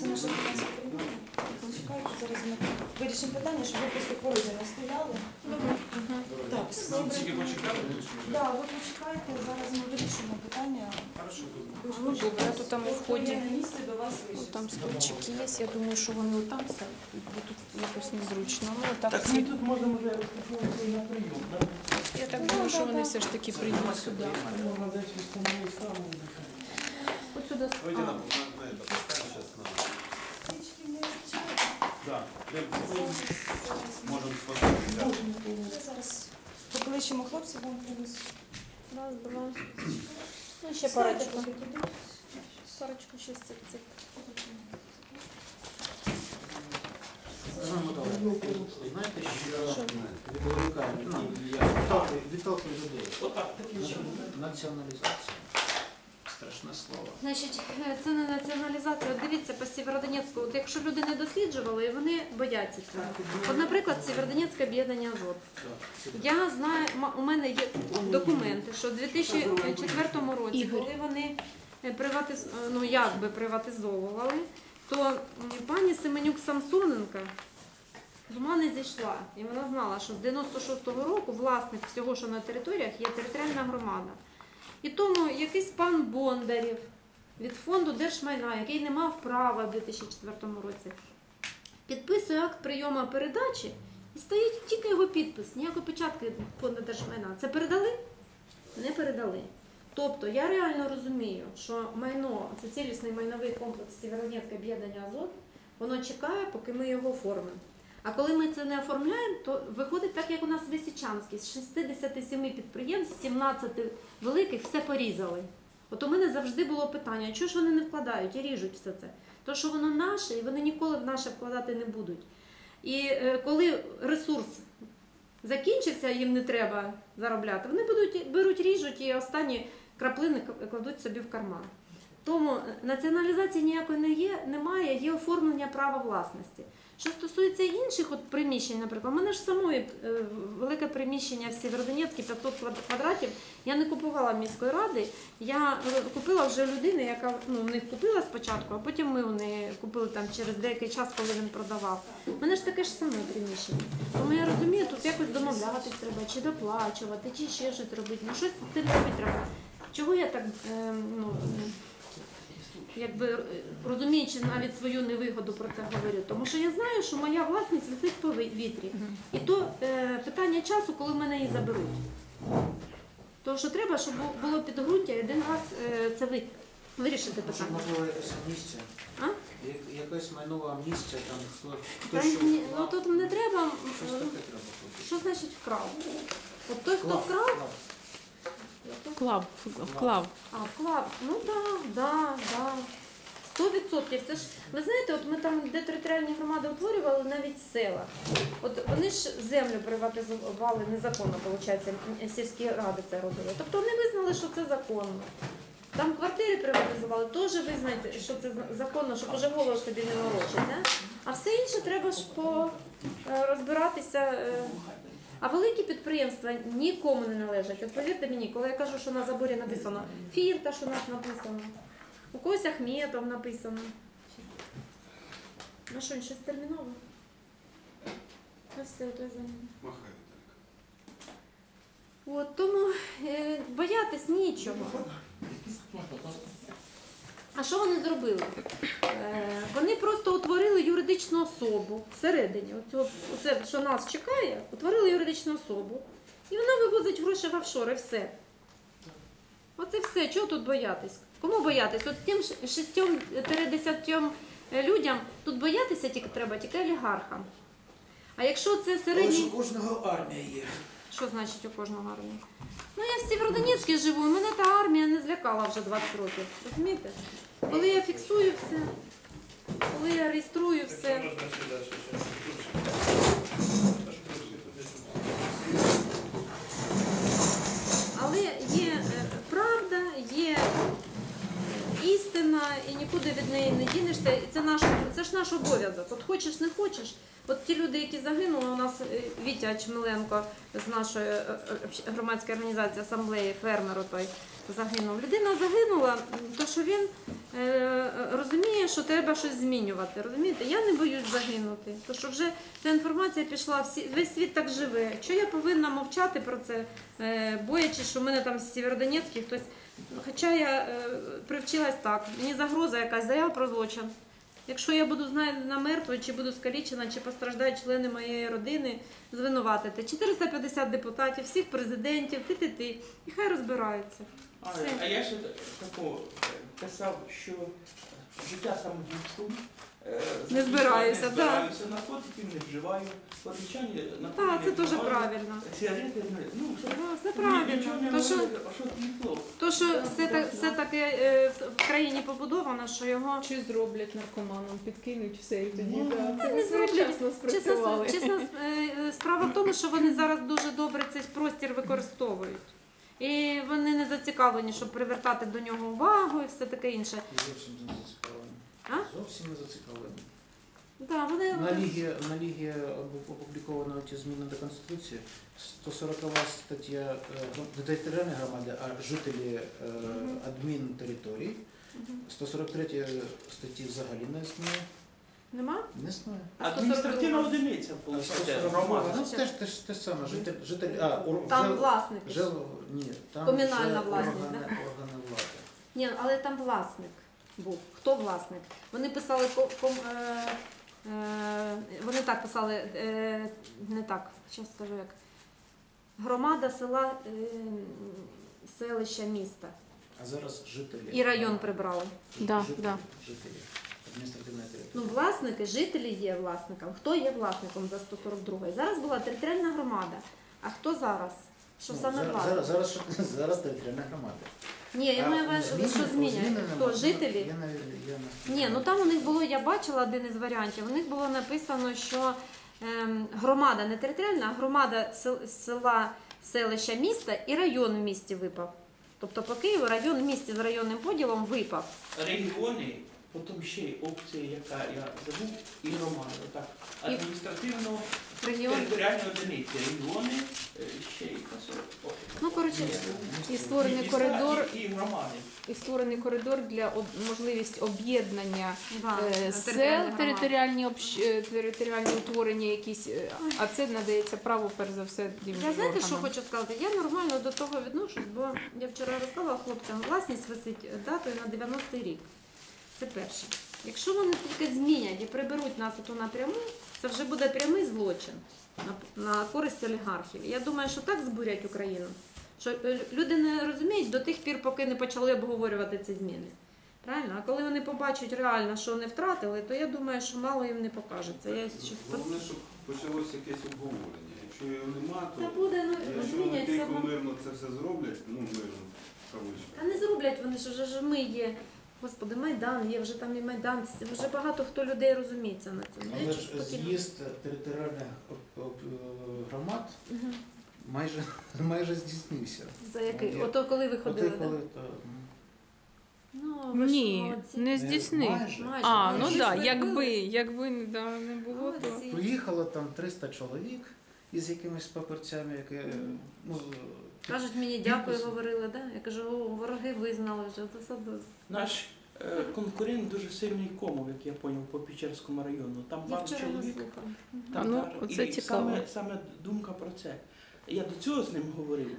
Це наша фінансова перемога. Чекайте, зараз ми вирішимо питання, щоб ви просто порозі не стояли. Так, добре. Тільки почекали? Да, ви почекайте, зараз ми вирішимо питання. Хорошо. Ну, добре, то там у вході. На місці до вас Ну. Там стульчики є, я думаю, що вони там бо тут якось незручно. Ну, так, Так, ми тут можемо вже розпочати на прийом. так? я так думаю, що вони все ж таки прийдуть сюди. Можна десь встановити саме. От сюди. Давайте на, на, на это поставим сейчас на... Свічки не включають. Да, прям Зараз, покличемо хлопців, вам принесу. Раз, два. Ну, ще парочку. Парочку ще цик цик Знаєте, що відволікає, ну, я відталкую- відталкую людей. Націоналізація. Страшне слово. Значить, е, це не націоналізація. От дивіться по Сєвєродонецьку. От якщо люди не досліджували, і вони бояться цього. От, наприклад, Сєвєродонецьке об'єднання Азот. Я знаю, ма- у мене є документи, що у 2004 році, коли вони е, приватиз... е, ну, якби приватизовували, то м, пані Семенюк Самсоненка з ума не зійшла. І вона знала, що з 96-го року власник всього, що на територіях, є територіальна громада. І тому якийсь пан Бондарів від фонду держмайна, який не мав права в 2004 році, підписує акт прийому передачі і стоїть тільки його підпис, ніякої печатки фонду держмайна. Це передали? Не передали. Тобто я реально розумію, що майно, це цілісний майновий комплекс Сєвєродонецьке об'єднання Азот, воно чекає, поки ми його оформимо. А коли ми це не оформляємо, то виходить так, як у нас в. З 67 підприємств, 17 великих все порізали. От у мене завжди було питання, чого ж вони не вкладають і ріжуть все це? То, що воно наше, і вони ніколи в наше вкладати не будуть. І е, коли ресурс закінчиться, їм не треба заробляти, вони будуть, беруть, ріжуть і останні краплини кладуть собі в карман. Тому націоналізації ніякої не є, немає, є оформлення права власності. Що стосується інших от приміщень, наприклад, у мене ж самої е, велике приміщення в Сєвєродонецькій 500 квад- квадратів. Я не купувала міської ради, я е, купила вже людини, яка ну, в них купила спочатку, а потім ми неї купили там через деякий час, коли він продавав. У мене ж таке ж саме приміщення. Тому я розумію, тут якось домовлятись треба, чи доплачувати, чи ще щось робити. Ну щось тим робити треба. Чого я так е, ну, якби е, розуміючи навіть свою невигоду про це говорю, тому що я знаю, що моя власність висить по ві- вітрі. І то е, питання часу, коли мене її заберуть. Тому що треба, щоб було підґрунтя і один раз е, це ви- вирішити Може, питання. можливо, якась амністія? А? Я- Якась майнова амністія, там хто, Та хто що ні, ну вклав. тут не треба. Щось таке треба робити. Що значить вкрав? От той, хто Вклав, вкрав. Вклав, вклав. А, вклад. Ну так, да, да. Сто відсотків. Це ж ви знаєте, от ми там, де територіальні громади утворювали, навіть села. От вони ж землю приватизували незаконно, виходить, сільські ради це робили. Тобто вони визнали, що це законно. Там квартири приватизували, теж визнають, що це законно, щоб уже голову собі не морочить. Да? А все інше треба ж по е, розбиратися. А великі підприємства нікому не належать. От повірте мені, коли я кажу, що на заборі написано фірта, що у нас написано, у когось Ахметов написано. Ну що, щось термінове? Ось все, ото я за ним. От, тому е, боятись нічого. А що вони зробили? Е, вони просто утворили юридичну особу всередині. Оцього, оце, що нас чекає, утворили юридичну особу. І вона вивозить гроші в офшори, все. Оце все. Чого тут боятись? Кому боятись? От тим 6-10 людям тут боятися тільки треба, тільки олігархам. А якщо це середній. у кожного армія є. Що значить у кожного армії? Ну я в Сєвєродонецьку живу, мене та армія не злякала вже 20 років. Розумієте? Коли я фіксую все, коли я реєструю все. Але є е, правда, є істина, і нікуди від неї не дінешся. І це наш, це ж наш обов'язок. От хочеш, не хочеш. От ті люди, які загинули, у нас е, Вітя Чмеленко з нашої е, громадської організації асамблеї, фермер той, загинув. Людина загинула, то що він е, розуміє, що треба щось змінювати. Розумієте? Я не боюсь загинути. То що вже ця інформація пішла, всі, весь світ так живе. Що я повинна мовчати про це, е, боячись, що в мене там з Сєвєродонецьких хтось. Хоча я е, привчилась так, мені загроза якась заява про злочин. Якщо я буду знайдена мертвою, чи буду скалічена, чи постраждають члени моєї родини, звинуватити 450 депутатів, всіх президентів, ти-ти-ти, і хай розбираються. А, Все. а я ще таку писав, що життя самогубством. е, Не збираюся, не да. збираюся, наркотиків не вживаю, порічання Так, це дуже правильно. Сигарети, не- ну, що, Да, все нічого правильно. не То що, робити, а що то, що все, так, все таке е, в країні побудовано, що його Чи зроблять наркоманом, підкинуть все і тоді Ну, да, це це не зроблять. вчасно Чесно, спрацювали. чесно, е, справа в тому, що вони зараз дуже добре цей простір використовують. І вони не зацікавлені, щоб привертати до нього увагу і все таке інше. Зовсім не зацікавлені. А? Зовсім не зацікавлені. Да, вони На лігі, на лігі опубліковано ті зміни до Конституції. 140 стаття е, не територіальні громади, а жителі е, адмінтериторій. 143 статті взагалі не існує. Нема? Не. Адміністративна одиниця, А виходить, 140 громада. Ну, теж, теж те саме. Житель, житель, а, ур- Там власники. вже, ні, там Комунальна вже власність, органи, да? органи влади. Ні, але там власник був. Хто власник? Вони писали ко- ком, е, е, вони так писали, е, не так, зараз скажу як. Громада села, е, селища, міста. А зараз жителі. І район прибрали. Да, жителі, да. жителі. Адміністративна Ну, власники, жителі є власником. Хто є власником за 142 Зараз була територіальна громада. А хто зараз? Що Ну, саме зараз, власник? зараз, зараз, зараз територіальна громада. Ні, я А маю зміни- що зміняє. зміни Хто? нема. Жителі? Я, не- я не Ні, ну там у них було, я бачила один із варіантів. У них було написано, що ем, громада не територіальна, а громада сел- села, селища, міста і район в місті випав. Тобто по Києву район в місті з районним поділом випав. Регіони, потім ще й опція, яка я забув, і громада. Так, адміністративно територіальні одиниці. Регіони, е, ще й посол- Ну, коротше, І створений міста коридор, і, і громади. і створений коридор для об- можливість об'єднання е, сел, територіальні общ- е, територіальні утворення якісь, е, а це надається право перш за все Я знаєте, що хочу сказати? Я нормально до того відношусь, бо я вчора розказала хлопцям, власність висить датою на 90-й рік. Це перше. Якщо вони тільки змінять і приберуть нас ото напряму, це вже буде прямий злочин на, користь олігархів. Я думаю, що так збурять Україну, що е, люди не розуміють до тих пір, поки не почали обговорювати ці зміни. Правильно? А коли вони побачать реально, що вони втратили, то я думаю, що мало їм не покажеться. Я щось Головне, щоб почалося якесь обговорення. Якщо його нема, Та то буде, ну, якщо вони тихо мирно це все зроблять, ну мирно, кавички. Та не зроблять вони ж вже ж ми є. Господи, Майдан є, вже там і Майдан. Вже багато хто людей розуміється на цьому. Але ж з'їзд територіальних громад майже, майже здійснився. За який? Ото коли ви Оте, ходили, коли, то, Ну, ви Ні, молодці. не здійснив. майже. Майже. А, ну так, якби, якби да, не було, то. Поїхало там 300 чоловік із якимись папірцями, які ну, Кажуть мені дякую, говорили, да? Я кажу, о, вороги визнали вже. Це все добре. Наш е, конкурент дуже сильний комов, як я поняв, по Печерському району. Там Я вчора чоловік. Там Ну, і цікаво. Саме, саме думка про це. Я до цього з ним говорив.